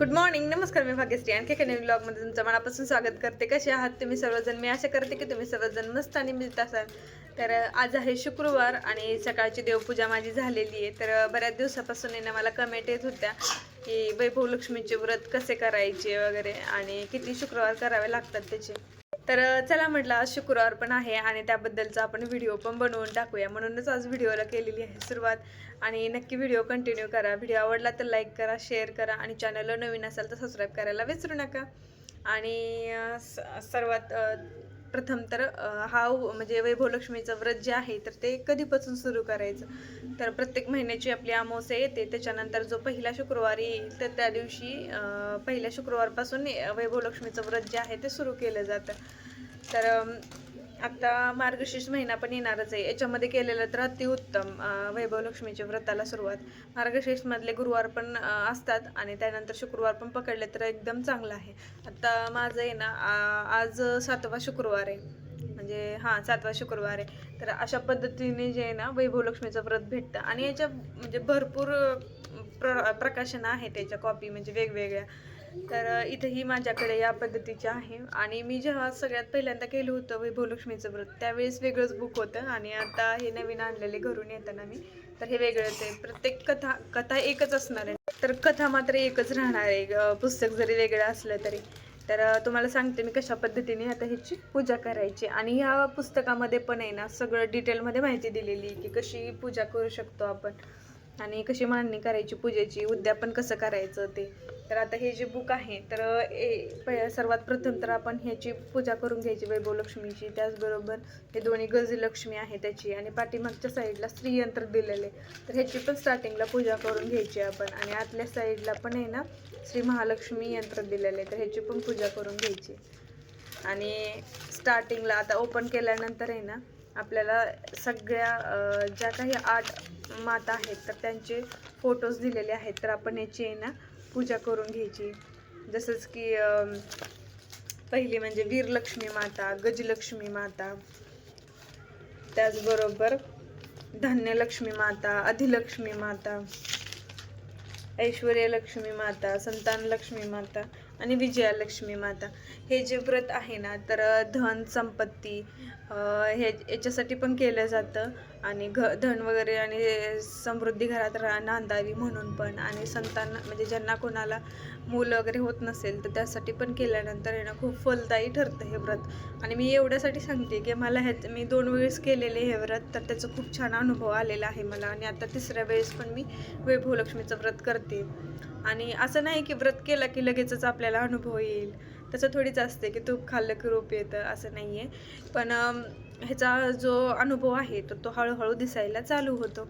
Good morning नमस्कार मी भाग्यश्री. आणखी एका नवीन ब्लॉगमध्ये तुमचं मनापासून स्वागत करते. कसे आहात तुम्ही सर्वजण? मी आशा करते की तुम्ही सर्वजण मस्त आणि मिळत असाल. तर आज आहे शुक्रवार आणि सकाळची देवपूजा माझी झालेली आहे. तर बऱ्याच दिवसापासून आहे ना मला कमेंट येत होत्या की वैभव लक्ष्मीचे व्रत कसे करायचे वगैरे आणि किती शुक्रवार करावे लागतात त्याचे. तर चला म्हटलं आज शुक्रवार पण आहे आणि त्याबद्दलचा आपण व्हिडिओ पण बनवून टाकूया. म्हणूनच आज व्हिडिओला केलेली आहे सुरुवात. आणि नक्की व्हिडिओ कंटिन्यू करा. व्हिडिओ आवडला तर लाईक करा शेअर करा आणि चॅनलला नवीन असाल तर सबस्क्राईब करायला विसरू नका. आणि स- सर्वात प्रथम तर हा म्हणजे वैभवलक्ष्मीचं व्रत जे आहे तर ते कधीपासून सुरू करायचं? तर प्रत्येक महिन्याची आपली अमावस्या येते. त्याच्यानंतर जो पहिला शुक्रवार येईल तर त्या दिवशी पहिल्या शुक्रवारपासून वैभव लक्ष्मीचं व्रत जे आहे ते सुरू केलं जातं. तर आता मार्गशीर्ष महिना पण येणारच आहे. याच्यामध्ये केलेलं तर अतिउत्तम वैभवलक्ष्मीच्या वैभव लक्ष्मीच्या व्रताला सुरुवात. मार्गशीर्षमधले गुरुवार पण असतात आणि त्यानंतर शुक्रवार पण पकडले तर एकदम चांगलं आहे. आता माझं आहे ना आज सातवा शुक्रवार आहे. म्हणजे हां सातवा शुक्रवार आहे. तर अशा पद्धतीने जे आहे ना वैभव लक्ष्मीचं व्रत भेटतं. आणि याच्या म्हणजे भरपूर प्र प्रकाशन आहे त्याच्या कॉपी म्हणजे वेगवेगळ्या. तर अं, इथंही माझ्याकडे या पद्धतीचे आहे. आणि मी जेव्हा सगळ्यात पहिल्यांदा केलं होतं वैभव लक्ष्मीचं व्रत त्यावेळेस वेगळंच बुक होतं. आणि आता हे नवीन आणलेले घरून येताना मी. तर हे वेगळंच आहे. प्रत्येक कथा कथा एकच असणार आहे. तर कथा मात्र एकच राहणार आहे. पुस्तक जरी वेगळं असलं तरी. तर तुम्हाला सांगते मी कशा पद्धतीने आता ह्याची पूजा करायची. आणि ह्या पुस्तकामध्ये पण आहे ना सगळं डिटेलमध्ये माहिती दिलेली की कशी पूजा करू शकतो आपण. आणि कशी मांडणी करायची पूजेची उद्यापन कसं करायचं ते. तर आता हे जे बुक आहे तर ए प सर्वात प्रथम तर आपण ह्याची पूजा करून घ्यायची वैभव लक्ष्मीची त्याचबरोबर हे दोन्ही गजलक्ष्मी आहे त्याची आणि पाठीमागच्या साईडला स्त्रीयंत्र दिलेले तर ह्याची पण स्टार्टिंगला पूजा करून घ्यायची आपण. आणि आतल्या साईडला पण आहे ना श्री महालक्ष्मी यंत्र दिलेले तर ह्याची पण पूजा करून घ्यायची. आणि स्टार्टिंगला आता ओपन केल्यानंतर आहे ना आपल्याला सगळ्या ज्या काही आठ माता आहेत तर त्यांचे फोटोज दिलेले आहेत. तर आपण याची आहे ना पूजा करून घ्यायची. जसंच की पहिली म्हणजे वीरलक्ष्मी माता गजलक्ष्मी माता. त्याचबरोबर धान्यलक्ष्मी माता अधिलक्ष्मी माता ऐश्वर्यलक्ष्मी माता संतान लक्ष्मी माता. आणि विजयालक्ष्मी माता. हे जे व्रत आहे ना तर धन संपत्ती हे याच्यासाठी पण केलं जातं. आणि घ धन वगैरे आणि समृद्धी घरात रा नांदावी म्हणून पण आणि संतान म्हणजे ज्यांना कोणाला मुलं वगैरे होत नसेल तर त्यासाठी पण केल्यानंतर येणं ना खूप फलदायी ठरतं हे व्रत. आणि मी एवढ्यासाठी सांगते की मला ह्याच मी दोन वेळेस केलेले हे व्रत तर त्याचा खूप छान अनुभव आलेला आहे मला. आणि आता तिसऱ्या वेळेस पण मी वैभव लक्ष्मीचं व्रत करते. आणि असं नाही की व्रत केला की लगेचच आपल्याला अनुभव येईल. तसं थोडीच असते की तूप खाल्लं की रूप येतं असं नाही आहे पण ह्याचा जो अनुभव आहे तो तो हळूहळू दिसायला चालू होतो.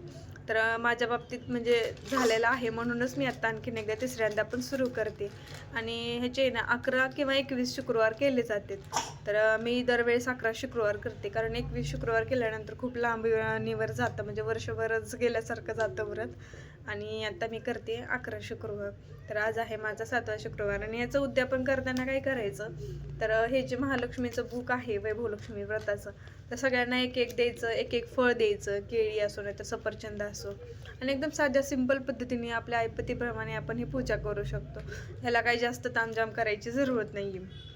तर माझ्या बाबतीत म्हणजे झालेला आहे म्हणूनच मी आत्ता आणखीन एकदा तिसऱ्यांदा पण सुरू करते. आणि ह्याचे ना अकरा किंवा एकवीस शुक्रवार केले जातात तर मी दरवेळेस अकरा शुक्रवार करते. कारण एकवीस शुक्रवार केल्यानंतर खूप लांब वेळानीवर जातं. म्हणजे वर्षभरच गेल्यासारखं जातं व्रत. आणि आता मी करते अकरा शुक्रवार. तर आज आहे माझा सातवा शुक्रवार. आणि याचं उद्यापन करताना काय करायचं? तर हे जे महालक्ष्मीचं बुक आहे वैभवलक्ष्मी व्रताचं तर सगळ्यांना एक एक द्यायचं एक एक फळ द्यायचं केळी असो नाही तर सफरचंद असो. आणि एकदम साध्या सिंपल पद्धतीने आपल्या ऐपतीप्रमाणे आपण ही पूजा करू शकतो. ह्याला काही जास्त तामजाम करायची जरूरत नाही आहे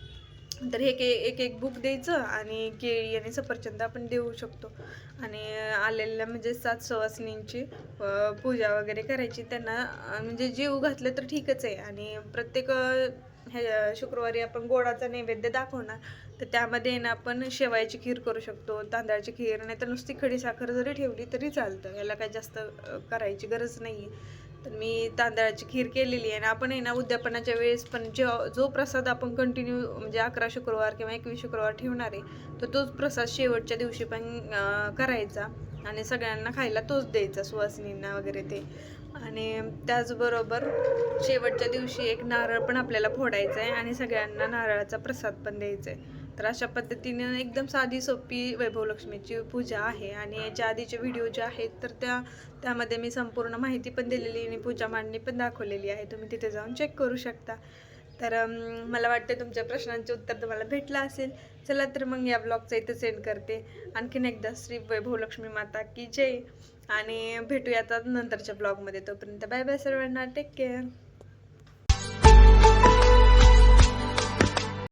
तर हे के एक एक बुक द्यायचं आणि केळी आणि सफरचंद आपण देऊ शकतो. आणि आलेल्या म्हणजे सात सवासनींची पूजा वगैरे करायची. त्यांना म्हणजे जीव घातलं तर ठीकच आहे. आणि प्रत्येक ह्या शुक्रवारी आपण गोडाचा नैवेद्य दाखवणार. तर त्यामध्ये ना आपण शेवायची खीर करू शकतो तांदळाची खीर नाही तर नुसती खडी साखर जरी ठेवली तरी चालतं. याला काही जास्त करायची गरज नाही आहे तर मी तांदळाची खीर केलेली आहे. आणि आपण आहे ना उद्यापनाच्या वेळेस पण जो जो प्रसाद आपण कंटिन्यू म्हणजे अकरा शुक्रवार किंवा एकवीस शुक्रवार ठेवणार आहे तर तोच प्रसाद शेवटच्या दिवशी पण करायचा. आणि सगळ्यांना खायला तोच द्यायचा सुवासिनींना वगैरे ते. आणि त्याचबरोबर शेवटच्या दिवशी एक नारळ पण आपल्याला फोडायचा आहे आणि सगळ्यांना नारळाचा प्रसाद पण द्यायचा आहे. तर अशा पद्धतीने एकदम साधी सोपी वैभवलक्ष्मीची पूजा आहे आणि याच्या आधीचे व्हिडिओ जे आहेत तर त्या त्यामध्ये मी संपूर्ण माहिती पण दिलेली आणि पूजा मांडणी पण दाखवलेली आहे. तुम्ही तिथे जाऊन चेक करू शकता. तर मला वाटते तुमच्या प्रश्नांचे उत्तर तुम्हाला भेटलं असेल. चला तर मग या ब्लॉगचं इथं सेंड करते. आणखीन एकदा श्री वैभवलक्ष्मी माता की जय. आणि भेटूया आता नंतरच्या ब्लॉगमध्ये. तोपर्यंत बाय बाय सर्वांना. Take care